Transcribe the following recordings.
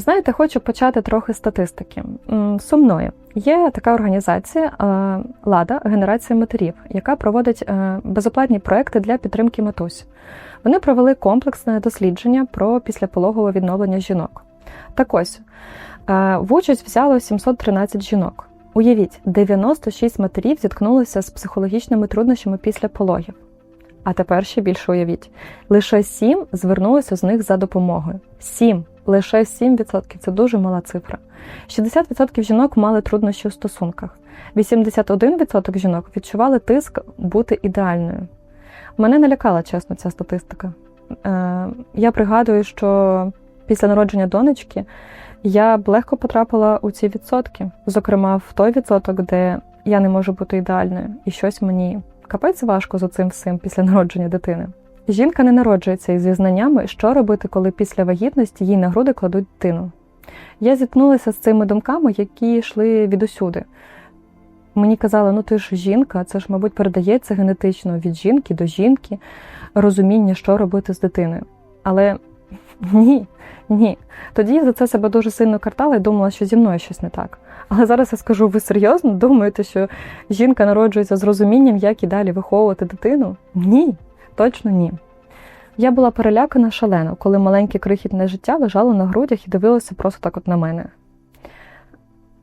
Знаєте, хочу почати трохи статистики. Сумною. Є така організація е, Лада Генерація матерів, яка проводить е, безоплатні проекти для підтримки матусь. Вони провели комплексне дослідження про післяпологове відновлення жінок. Так ось е, в участь взяло 713 жінок. Уявіть, 96 матерів зіткнулися з психологічними труднощами після пологів. А тепер ще більше уявіть: лише 7 звернулися з них за допомогою. 7! Лише 7% це дуже мала цифра. 60% жінок мали труднощі у стосунках. 81% жінок відчували тиск бути ідеальною. Мене налякала, чесно, ця статистика. Е, Я пригадую, що після народження донечки я б легко потрапила у ці відсотки, зокрема, в той відсоток, де я не можу бути ідеальною, і щось мені капець важко за цим всім після народження дитини. Жінка не народжується із знаннями, що робити, коли після вагітності їй на груди кладуть дитину. Я зіткнулася з цими думками, які йшли відусюди. Мені казали, ну ти ж жінка, це ж, мабуть, передається генетично від жінки до жінки, розуміння, що робити з дитиною. Але ні, ні. Тоді я за це себе дуже сильно картала і думала, що зі мною щось не так. Але зараз я скажу, ви серйозно думаєте, що жінка народжується з розумінням, як і далі виховувати дитину? Ні, точно ні. Я була перелякана шалено, коли маленьке крихітне життя лежало на грудях і дивилося просто так от на мене.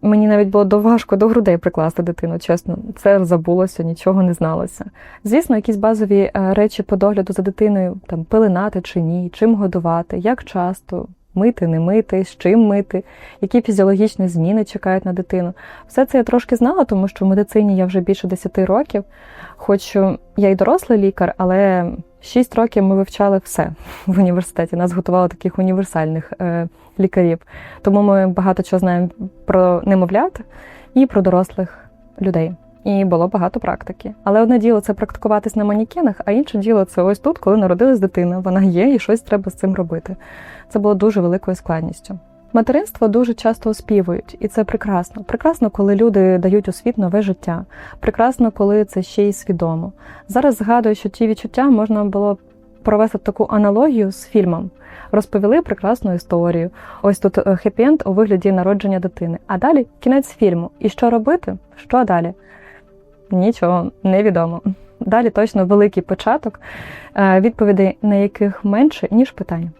Мені навіть було доважко до грудей прикласти дитину, чесно, це забулося, нічого не зналося. Звісно, якісь базові е, речі по догляду за дитиною, там пилинати чи ні, чим годувати, як часто, мити, не мити, з чим мити, які фізіологічні зміни чекають на дитину. Все це я трошки знала, тому що в медицині я вже більше 10 років. Хоч я й дорослий лікар, але 6 років ми вивчали все в університеті. Нас готували таких універсальних е, лікарів. Тому ми багато чого знаємо про немовлят і про дорослих людей. І було багато практики. Але одне діло це практикуватись на манікенах, а інше діло це ось тут, коли народилась дитина. Вона є і щось треба з цим робити. Це було дуже великою складністю. Материнство дуже часто оспівують, і це прекрасно. Прекрасно, коли люди дають у світ нове життя. Прекрасно, коли це ще й свідомо. Зараз згадую, що ті відчуття можна було провести таку аналогію з фільмом. Розповіли прекрасну історію. Ось тут хеппі-енд у вигляді народження дитини. А далі кінець фільму. І що робити? Що далі? Нічого, невідомо. Далі точно великий початок, е, відповідей на яких менше, ніж питання.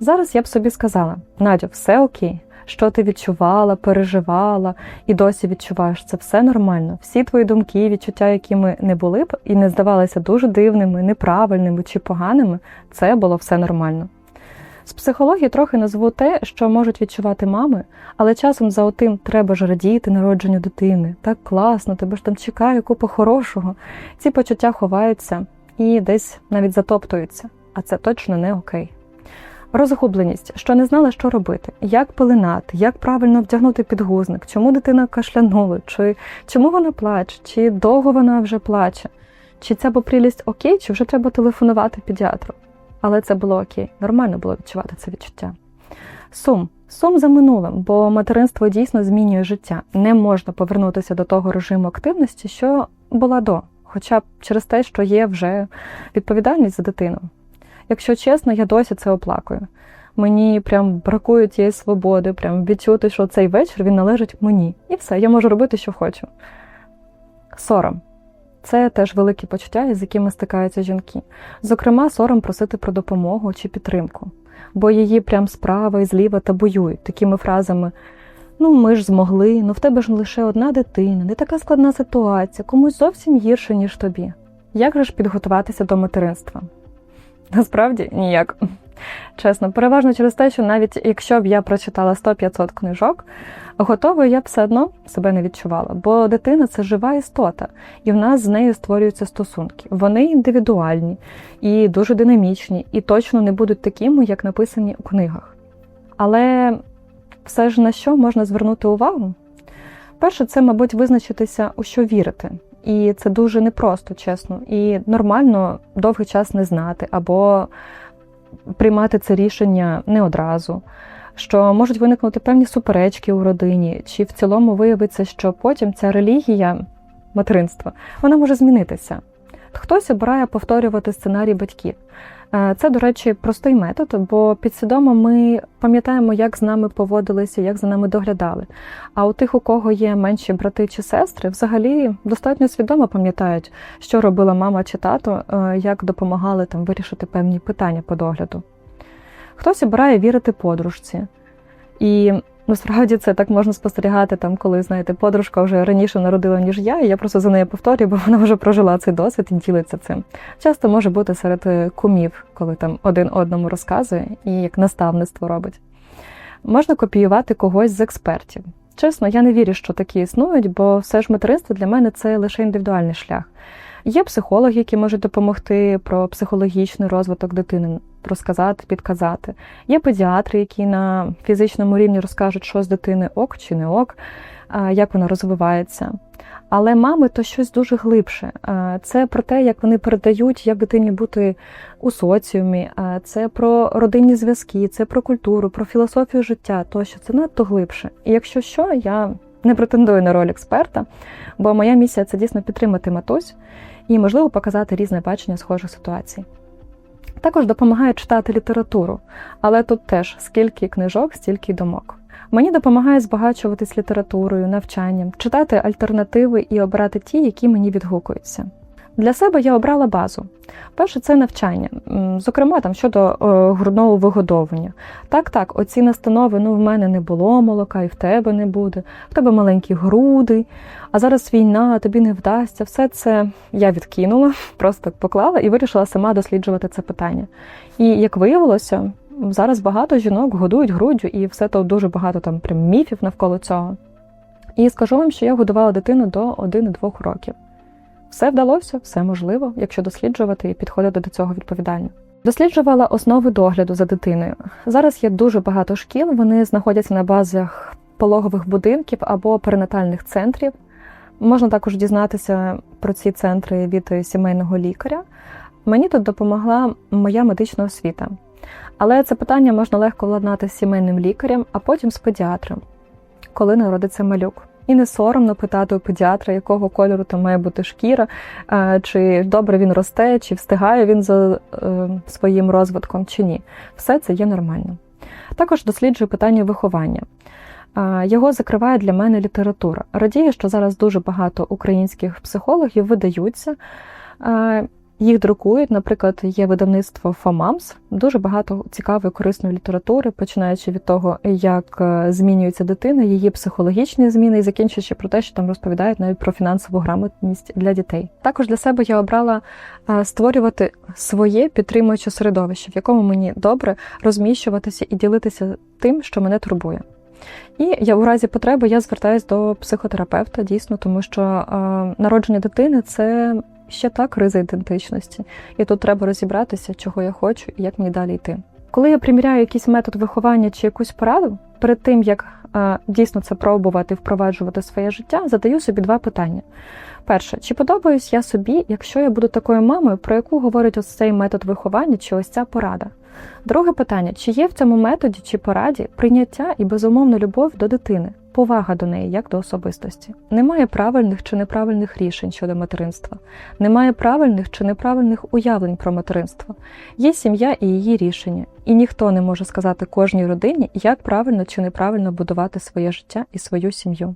Зараз я б собі сказала: Надю, все окей, що ти відчувала, переживала і досі відчуваєш це все нормально. Всі твої думки, відчуття, які ми не були б і не здавалися дуже дивними, неправильними чи поганими, це було все нормально. З психології трохи назву те, що можуть відчувати мами, але часом за отим треба ж радіти народженню дитини. Так класно, тебе ж там чекає купа хорошого. Ці почуття ховаються і десь навіть затоптуються, а це точно не окей. Розгубленість, що не знала, що робити, як пеленати, як правильно вдягнути підгузник, чому дитина кашлянула, чи чому вона плаче, чи довго вона вже плаче, чи ця попрілість окей, чи вже треба телефонувати педіатру. Але це було окей, нормально було відчувати це відчуття. Сум. Сум за минулим, бо материнство дійсно змінює життя. Не можна повернутися до того режиму активності, що була до, хоча б через те, що є вже відповідальність за дитину. Якщо чесно, я досі це оплакую. Мені прям бракує тієї свободи, прям відчути, що цей вечір він належить мені. І все, я можу робити, що хочу. Сором. Це теж великі почуття, з якими стикаються жінки. Зокрема, сором просити про допомогу чи підтримку, бо її прям справа і зліва табуюють такими фразами: ну, ми ж змогли, ну в тебе ж лише одна дитина, не така складна ситуація, комусь зовсім гірше, ніж тобі. Як же ж підготуватися до материнства? Насправді ніяк. Чесно, переважно через те, що навіть якщо б я прочитала 100-500 книжок, готовою я б все одно себе не відчувала, бо дитина це жива істота, і в нас з нею створюються стосунки. Вони індивідуальні і дуже динамічні, і точно не будуть такими, як написані у книгах. Але все ж на що можна звернути увагу? Перше, це, мабуть, визначитися, у що вірити. І це дуже непросто, чесно. І нормально довгий час не знати або приймати це рішення не одразу. Що можуть виникнути певні суперечки у родині, чи в цілому виявиться, що потім ця релігія материнства вона може змінитися. Хтось обирає повторювати сценарій батьків. Е, Це, до речі, простий метод, бо підсвідомо ми пам'ятаємо, як з нами поводилися, як за нами доглядали. А у тих, у кого є менші брати чи сестри, взагалі достатньо свідомо пам'ятають, що робила мама чи тато, е, як допомагали там вирішити певні питання по догляду. Хтось обирає вірити подружці. І насправді це так можна спостерігати, там, коли знаєте, подружка вже раніше народила, ніж я, і я просто за нею повторюю, бо вона вже прожила цей досвід і ділиться цим. Часто може бути серед е, кумів, коли там один одному розказує і як наставництво робить. Можна копіювати когось з експертів. Чесно, я не вірю, що такі існують, бо все ж материнство для мене це лише індивідуальний шлях. Є психологи, які можуть допомогти про психологічний розвиток дитини, розказати, підказати. Є педіатри, які на фізичному рівні розкажуть, що з дитини ок чи не ок, як вона розвивається. Але мами то щось дуже глибше. Це про те, як вони передають, як дитині бути у соціумі, це про родинні зв'язки, це про культуру, про філософію життя. Тощо це надто глибше. І якщо що, я не претендую на роль експерта, бо моя місія це дійсно підтримати матусь і, можливо, показати різне бачення схожих ситуацій. Також допомагає читати літературу, але тут теж скільки книжок, стільки й думок. Мені допомагає збагачуватись літературою, навчанням, читати альтернативи і обирати ті, які мені відгукуються. Для себе я обрала базу. Перше, це навчання, зокрема там щодо е, грудного вигодовування. Так, так, оці настанови, ну в мене не було молока, і в тебе не буде, в тебе маленькі груди, а зараз війна, тобі не вдасться. Все це я відкинула, просто поклала і вирішила сама досліджувати це питання. І як виявилося, зараз багато жінок годують груддю, і все то дуже багато там прям міфів навколо цього. І скажу вам, що я годувала дитину до 1-2 років. Все вдалося, все можливо, якщо досліджувати і підходити до цього відповідально. Досліджувала основи догляду за дитиною. Зараз є дуже багато шкіл, вони знаходяться на базах пологових будинків або перинатальних центрів. Можна також дізнатися про ці центри від сімейного лікаря. Мені тут допомогла моя медична освіта. Але це питання можна легко владнати з сімейним лікарем, а потім з педіатром, коли народиться малюк. І не соромно питати у педіатра, якого кольору там має бути шкіра, е, чи добре він росте, чи встигає він за е, своїм розвитком, чи ні. Все це є нормально. Також досліджую питання виховання. Е, Його закриває для мене література. Радію, що зараз дуже багато українських психологів видаються. Їх друкують, наприклад, є видавництво ФОМАМС, дуже багато цікавої корисної літератури, починаючи від того, як е, змінюється дитина, її психологічні зміни, і закінчуючи про те, що там розповідають навіть про фінансову грамотність для дітей. Також для себе я обрала е, створювати своє підтримуюче середовище, в якому мені добре розміщуватися і ділитися тим, що мене турбує. І я у разі потреби я звертаюся до психотерапевта дійсно, тому що е, народження дитини це ще та криза ідентичності, і тут треба розібратися, чого я хочу і як мені далі йти. Коли я приміряю якийсь метод виховання чи якусь пораду, перед тим як е, дійсно це пробувати впроваджувати своє життя, задаю собі два питання. Перше, чи подобаюсь я собі, якщо я буду такою мамою, про яку говорить ось цей метод виховання чи ось ця порада? Друге питання: чи є в цьому методі чи пораді прийняття і безумовна любов до дитини, повага до неї як до особистості? Немає правильних чи неправильних рішень щодо материнства, немає правильних чи неправильних уявлень про материнство. Є сім'я і її рішення, і ніхто не може сказати кожній родині, як правильно чи неправильно будувати своє життя і свою сім'ю.